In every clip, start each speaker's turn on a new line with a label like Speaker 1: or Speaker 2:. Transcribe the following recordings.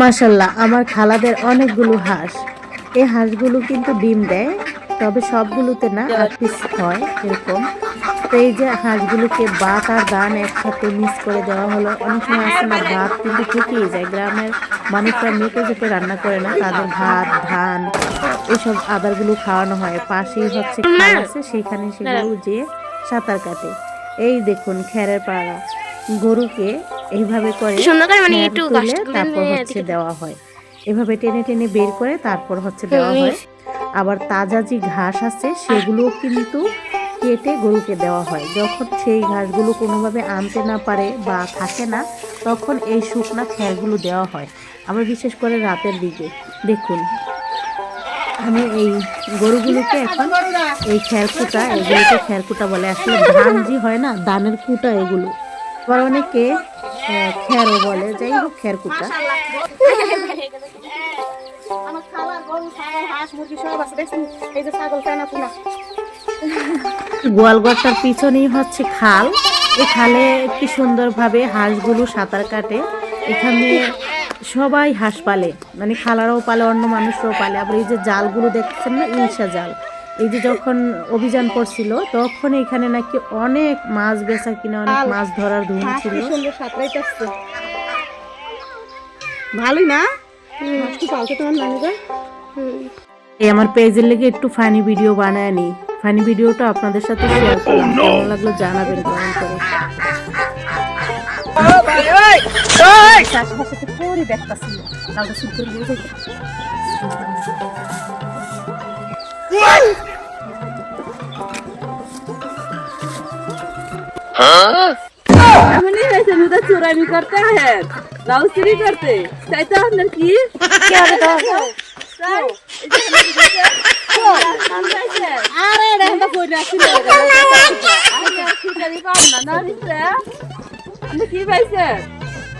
Speaker 1: মাশাল্লাহ, আমার খালাদের অনেকগুলো হাঁস। এই হাঁসগুলো কিন্তু ডিম দেয়, তবে সবগুলোতে না হয় এরকম। তো এই যে হাঁসগুলোকে ভাত আর ধান একসাথে মিক্স করে দেওয়া হলো, অনেক সময় আছে না, ভাত কিন্তু শুকিয়ে যায়। গ্রামের মানুষরা মেপে চেপে রান্না করে না, তাদের ভাত, ধান এসব আদারগুলো খাওয়ানো হয়। পাশেই হচ্ছে আছে সেখানে সেগুলো যে সাঁতার কাটে। এই দেখুন, খেরের পাড়া। গরুকে এইভাবে করে
Speaker 2: সুন্দর মানে একটু
Speaker 1: তারপর হচ্ছে দেওয়া হয়। এভাবে টেনে টেনে বের করে তারপর হচ্ছে দেওয়া হয়। আবার তাজা যে ঘাস আছে সেগুলোও কিন্তু কেটে গরুকে দেওয়া হয়। যখন সেই ঘাসগুলো কোনোভাবে আনতে না পারে বা থাকে না তখন এই শুকনা খ্যারগুলো দেওয়া হয়। আবার বিশেষ করে রাতের দিকে। দেখুন আমি এই গরুগুলোকে এখন এই খ্যার কুটা এগুলোকে খ্যার কুটা বলে। আসলে ধান যে হয় না ধানের কুটা এগুলো। আবার অনেকে আহ, খ্যারও বলে যাই হোক খ্যার কুটা।
Speaker 3: আমার খাবার গরু ছাগল হাঁস মুরগি সব আছে দেখছেন এই যে ছাগল টানা পোনা
Speaker 1: গোয়ালঘরটার পিছনেই হচ্ছে খাল। এই খালে কি সুন্দরভাবে হাঁসগুলো সাঁতার কাটে। এখানে সবাই হাঁস পালে মানে খালারাও পালে অন্য মানুষরাও পালে। আবার এই যে জালগুলো দেখছেন না ইলশা জাল। এই যে যখন অভিযান করছিল তখন এখানে নাকি অনেক মাছ বেচা কিনা অনেক মাছ ধরার ধুম ছিল।
Speaker 3: ভালোই না? গো
Speaker 1: এই আমার পেজের লেগে একটু ফানি ভিডিও বানায় নি। ফানি ভিডিওটা আপনাদের সাথে শেয়ার করলাম। কেমন লাগল জানাবেন কমেন্ট করে।
Speaker 3: हम हमने वैसे मुद्दा चोरानी करते हैं लाउसरी करते
Speaker 4: शैतान लड़की क्या बता अरे रहता कोई ना सुन रहा है आज की
Speaker 3: करीब आना ना रिश्ते हम
Speaker 4: की वैसे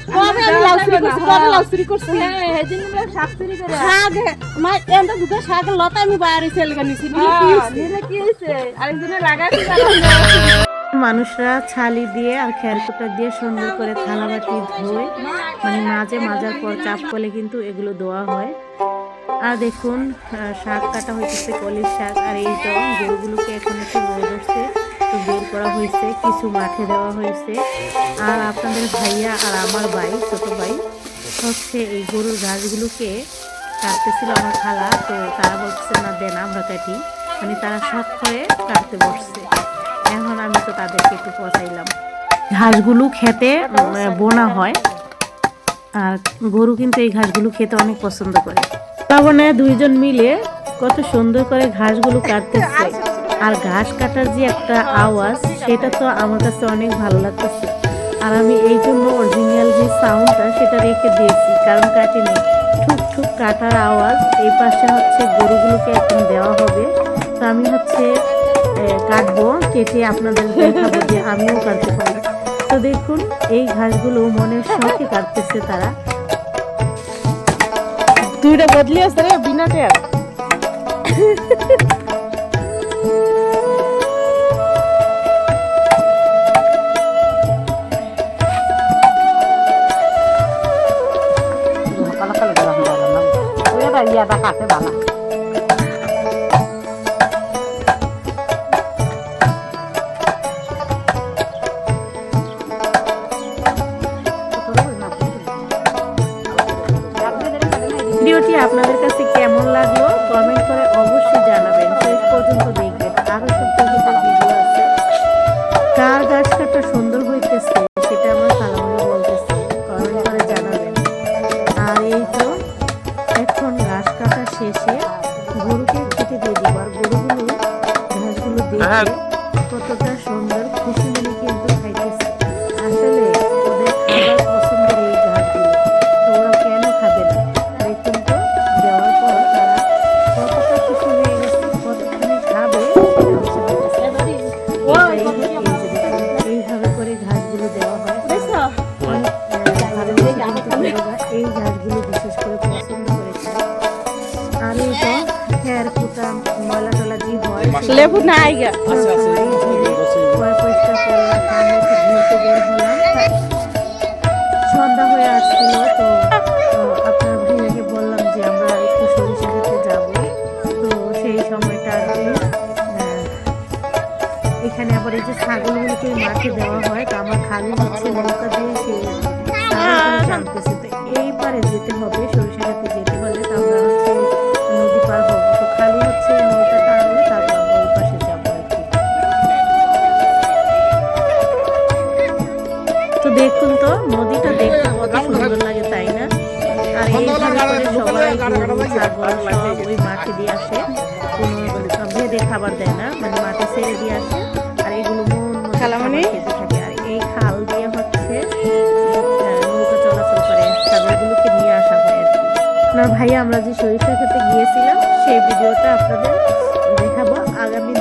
Speaker 3: কবে আমি লাউ চুরি করছি কবে লাউ চুরি করছি।
Speaker 4: হ্যাঁ আমরা শাক চুরি করে
Speaker 3: শাক মা এন্টা দুটো শাক লতা আমি বাইরে সেলগা নিছি নিলে কি
Speaker 4: হ্যাঁ, হয়েছে আরেকজনে লাগাইছে
Speaker 1: মানুষরা ছালি দিয়ে আর খেয়ারকুটা দিয়ে সুন্দর করে থালা বাটি ধুয়ে মানে মাঝে মাজার পর চাপ করলে কিন্তু এগুলো দেওয়া হয়। আর দেখুন আহ, শাক কাটা হয়েছে কলির শাক আর এই তো গরুগুলোকে এখন একটু রোদ তো বের করা হয়েছে, কিছু মাঠে দেওয়া হয়েছে। আর আপনাদের ভাইয়া আর আমার ভাই, ছোট ভাই, হচ্ছে এই গরুর ঘাসগুলোকে কাটতেছিল আমার খালা, তো তারা বলছে না, দেন, আমরা কাটি। মানে তারা শখ করে কাটতে বসছে। এখন আমি তো তাদেরকে একটু পচাইলাম। ঘাসগুলো খেতে বোনা হয়। আর গরু কিন্তু এই ঘাসগুলো খেতে অনেক পছন্দ করে। শ্রাবণে দুইজন মিলে কত সুন্দর করে ঘাসগুলো কাটতেছে। আর ঘাস কাটার যে একটা আওয়াজ সেটা তো আমার কাছে অনেক ভালো লাগতেছে। আর আমি এই জন্য অরিজিনাল যে সাউন্ডটা সেটা রেখে দিয়েছি। কারণ কাটিনি। ঠুক ঠুক কাটার আওয়াজ এই পাশে হচ্ছে গরুগুলোকে এখন দেওয়া হবে। তো আমি হচ্ছে কাটবো কেটে আপনাদের দেখাবো যে আমিও কাটতে পারি। তো দেখুন এই ঘাসগুলো মনের শখে কাটতেছে তারা।
Speaker 3: দুইটা বদলি
Speaker 1: আপনাদের কাছে অবশ্যই জানাবেন। শেষ পর্যন্ত দেখবেন। আরও সুন্দর ভিডিও সুন্দর হইতেছে, সেটা আমার খালামুনি বলতেছে। কমেন্ট আর এই তো, এখন শেষে গরুকে খেতে দিয়ে দিব। আর গরুগুলো ঘাসগুলো দেখে আমি তো খেয়ার কুটা ময়লা টলা দিয়ে হয়।
Speaker 3: লেবু নাই
Speaker 1: সন্ধ্যা হয়ে আসছিল তো আপনার ভাইয়াকে বললাম যে আমরা একটু সরিষা খেতে তো সেই সময়টা আর কি এখানে আবার এই যে মাঠে দেওয়া হয় তো আমার খালি হচ্ছে নৌকা হ্যাঁ। এইবারে যেতে হবে সরিষা খেতে যেতে। ছাগল সব ওই মাঠে দিয়ে আসে। কোনো ভেদে খাবার দেয় না। মানে মাঠে ছেড়ে দিয়ে আসে। আর এগুলো মন মতো খেতে থাকে। আর এই খাল দিয়ে হচ্ছে নৌকা চলাচল করে। ছাগলগুলোকে নিয়ে আসা হয় আর কি। না ভাই আমরা যে সরিষা খেতে গিয়েছিলাম সেই ভিডিওটা আপনাদের দেখাবো। আগামী